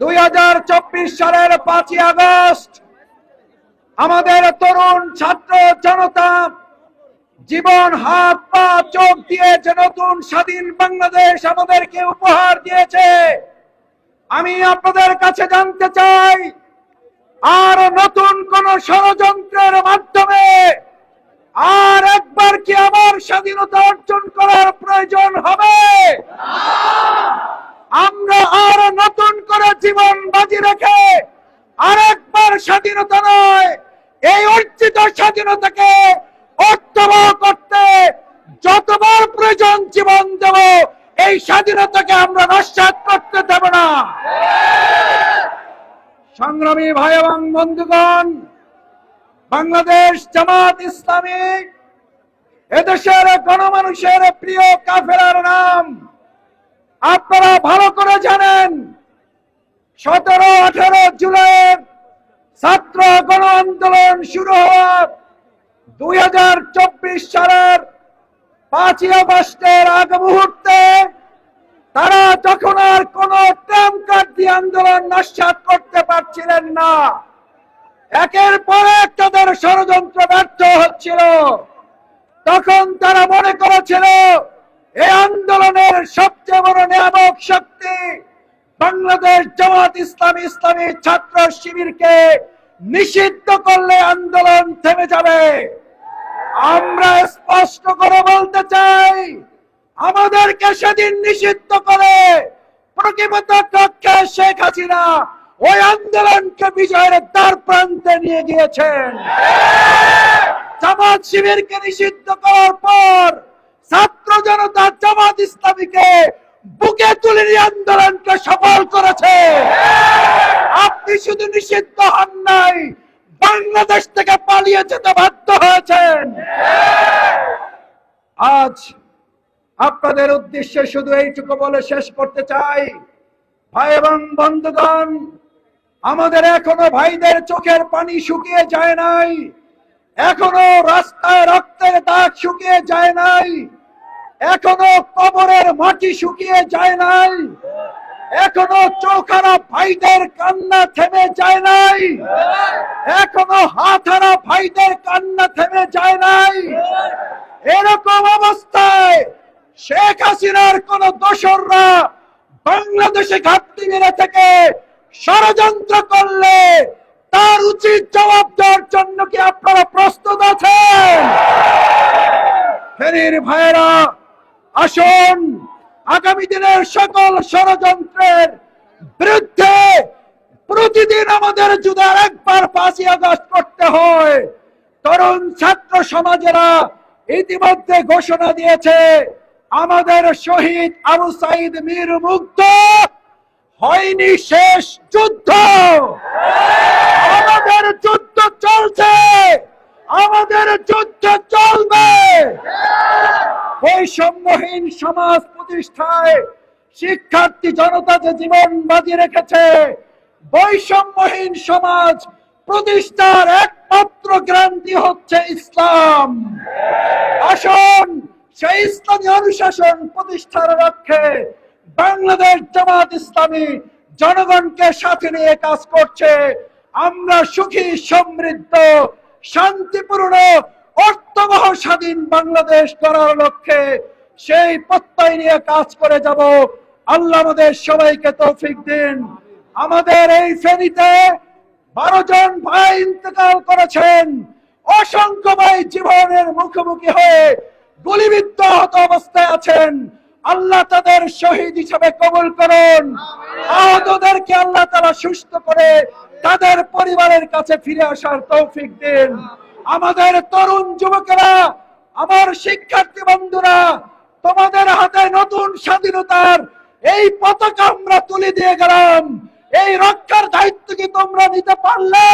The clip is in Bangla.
দুই হাজার চব্বিশ সালের পাঁচই আগস্ট আমাদের তরুণ ছাত্র জনতা জীবন হাত পা চোখ দিয়ে যে নতুন স্বাধীন বাংলাদেশ আমাদেরকে উপহার দিয়েছে, আমি আপনাদের কাছে জানতে চাই, আর নতুন কোন ষড়যন্ত্রের মাধ্যমে আর একবার কি আমার স্বাধীনতা অর্জন করার প্রয়োজন হবে? আমরা জীবন বাজি রেখে আরেকবার স্বাধীনতা নয়, এই অর্জিত স্বাধীনতাকে অর্থবহ করতে যতবার প্রয়োজন জীবন দেব, এই স্বাধীনতাকে আমরা নস্বাত করতে দেব না। সংগ্রামী ভাই এবং বন্ধুগণ, বাংলাদেশ জামাত ইসলামী, এদেশের গণমানুষের প্রিয় কাফেরার নাম আপনারা ভালো করে জানেন। সতেরো, আঠারো জুলাইয়ের ছাত্র গণ আন্দোলন শুরু হওয়ার দুই হাজার চব্বিশ সালের পাঁচই আগস্টের আগ মুহূর্তে তারা তখন আর কোন কার্ড দিয়ে আন্দোলন নস্বাত করতে পারছিলেন না। একের পর এক তাদের ষড়যন্ত্র ব্যর্থ হচ্ছিল। তখন তারা মনে করেছিল এই আন্দোলনের জামাত ইসলামী ইসলামী ছাত্র শিবিরকে নিষিদ্ধ করলে আন্দোলন থেমে যাবে। আমরা স্পষ্ট করে বলতে চাই, আমাদেরকে সেদিন নিষিদ্ধ করে প্রতিমত কক্ষে শেখ হাসিনা। ওই আন্দোলনকে বিজয়ের দ্বার প্রান্তে নিয়ে গিয়েছেন। জামাত শিবিরকে নিষিদ্ধ করার পর ছাত্র জনতা জামাত ইসলামীকে বুকে তুলে নিয়ে আন্দোলনকে সফল করেছে। আপনি শুধু নিষিদ্ধ হন নাই, বাংলাদেশ থেকে পালিয়ে যেতে বাধ্য হয়েছেন। আজ আপনাদের উদ্দেশ্যে শুধু এইটুকু বলে শেষ করতে চাই। ভাই এবং বন্ধুগণ, আমাদের এখনও ভাইদের চোখের পানি শুকিয়ে যায় নাই, এখনও রাস্তায় রক্তের দাগ শুকিয়ে যায় নাই। এখনও কবরের মাটি শুকিয়ে যায় নাই। এখনও চোখারা ভাইদের কান্না থেমে যায় নাই। এখনও হাতহারা ভাইদের কান্না থেমে যায় নাই। এরকম অবস্থায় শেখ হাসিনার কোন দোসররা বাংলাদেশে ঘাটতি মেরে থেকে ষড়যন্ত্র করলে তার উচিত জবাব দেওয়ার জন্য কি আপনারা প্রস্তুত আছেন? ফেরির ভাইয়েরা আসুন। আগামী দিনের সকল ষড়যন্ত্রের বিরুদ্ধে প্রতিদিন আমাদের যদি আর একবার পাঁচই আগস্ট করতে হয়। তরুণ ছাত্র সমাজেরা ইতিমধ্যে ঘোষণা দিয়েছে, আমাদের শহীদ আবু সাইদ মীর মুগ্ধ হয়নি শেষ যুদ্ধ। আমাদের যুদ্ধ চলছে, আমাদের যুদ্ধ চলবে। বৈষম্যহীন সমাজ প্রতিষ্ঠায় শিক্ষার্থী জনতা যে জীবন বাজি রেখেছে, বৈষম্যহীন সমাজ প্রতিষ্ঠার একমাত্র গ্রান্তি হচ্ছে ইসলাম। আসুন সেই ইসলামী অনুশাসন প্রতিষ্ঠার লক্ষ্যে বাংলাদেশ জামাত ইসলামী জনগণকে সাথে নিয়ে কাজ করছে। আমরা সুখী, সমৃদ্ধ, শান্তিপূর্ণ অর্থবহ স্বাধীন বাংলাদেশ করার লক্ষ্যে সেই প্রত্যয় নিয়ে কাজ করে যাব। আল্লাহ আমাদের সবাইকে তৌফিক দিন। আমাদের এই ফেরিতে বারো জন ভাই ইন্তেকাল করেছেন। অসংখ্য ভাই জীবনের মুখোমুখি হয়ে গুলিবিদ্ধ হত অবস্থায় আছেন। আল্লাহ তাদের শহীদ হিসাবে কবুল করুন। আহতদেরকে আল্লাহ তারা সুস্থ করে তাদের পরিবারের কাছে ফিরে আসার তৌফিক দিন। আমাদের তরুণ যুবকেরা, আমার শিক্ষার্থী বন্ধুরা, তোমাদের হাতে নতুন স্বাধীনতার এই পতাকা আমরা তুলে দিয়ে গেলাম। এই রক্ষার দায়িত্ব কি তোমরা নিতে পারলে?